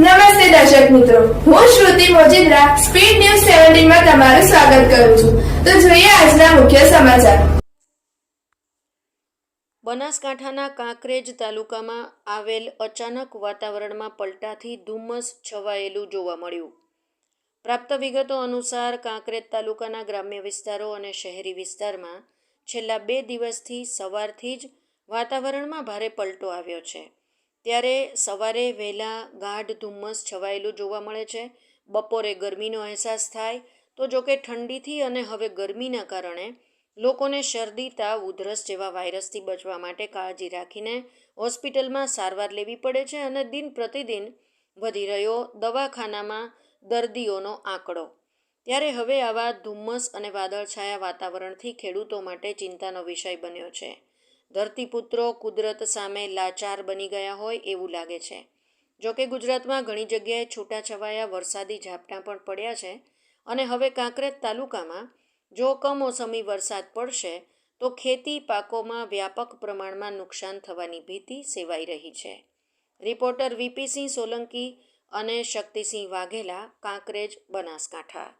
નમસ્તે દર્શક મિત્રો. હું શ્રુતિ મોજીદ્રા, સ્પીડ ન્યૂઝ સેવન્ટીનમાં તમારું સ્વાગત કરું છું. તો જોઈએ આજના મુખ્ય સમાચાર. બનાસકાંઠાના કાંકરેજ તાલુકામાં આવેલ અચાનક વાતાવરણમાં પલટાથી ધુમ્મસ છવાયેલું જોવા મળ્યું. પ્રાપ્ત વિગતો અનુસાર, કાંકરેજ તાલુકાના ગ્રામ્ય વિસ્તારો અને શહેરી વિસ્તારમાં છેલ્લા બે દિવસથી સવારથી જ વાતાવરણમાં ભારે પલટો આવ્યો છે. ત્યારે સવારે વહેલા ગાઢ ધુમ્મસ છવાયેલું જોવા મળે છે. બપોરે ગરમીનો અહેસાસ થાય. તો જોકે ઠંડીથી અને હવે ગરમીના કારણે લોકોને શરદી તાવ ઉધરસ જેવા વાયરસથી બચવા માટે કાળજી રાખીને હોસ્પિટલમાં સારવાર લેવી પડે છે અને દિન પ્રતિદિન વધી રહ્યો દવાખાનામાં દર્દીઓનો આંકડો. ત્યારે હવે આવા ધુમ્મસ અને વાદળછાયા વાતાવરણથી ખેડૂતો માટે ચિંતાનો વિષય બન્યો છે. ધરતીપુત્રો કુદરત સામે લાચાર બની ગયા હોય એવું લાગે છે. જોકે ગુજરાતમાં ઘણી જગ્યાએ છૂટાછવાયા વરસાદી ઝાપટાં પણ પડ્યા છે અને હવે કાંકરેજ તાલુકામાં જો કમોસમી વરસાદ પડશે, તો ખેતી પાકોમાં વ્યાપક પ્રમાણમાં નુકસાન થવાની ભીતિ સેવાઈ રહી છે. રિપોર્ટર વીપીસિંહ સોલંકી અને શક્તિસિંહ વાઘેલા, કાંકરેજ બનાસકાંઠા.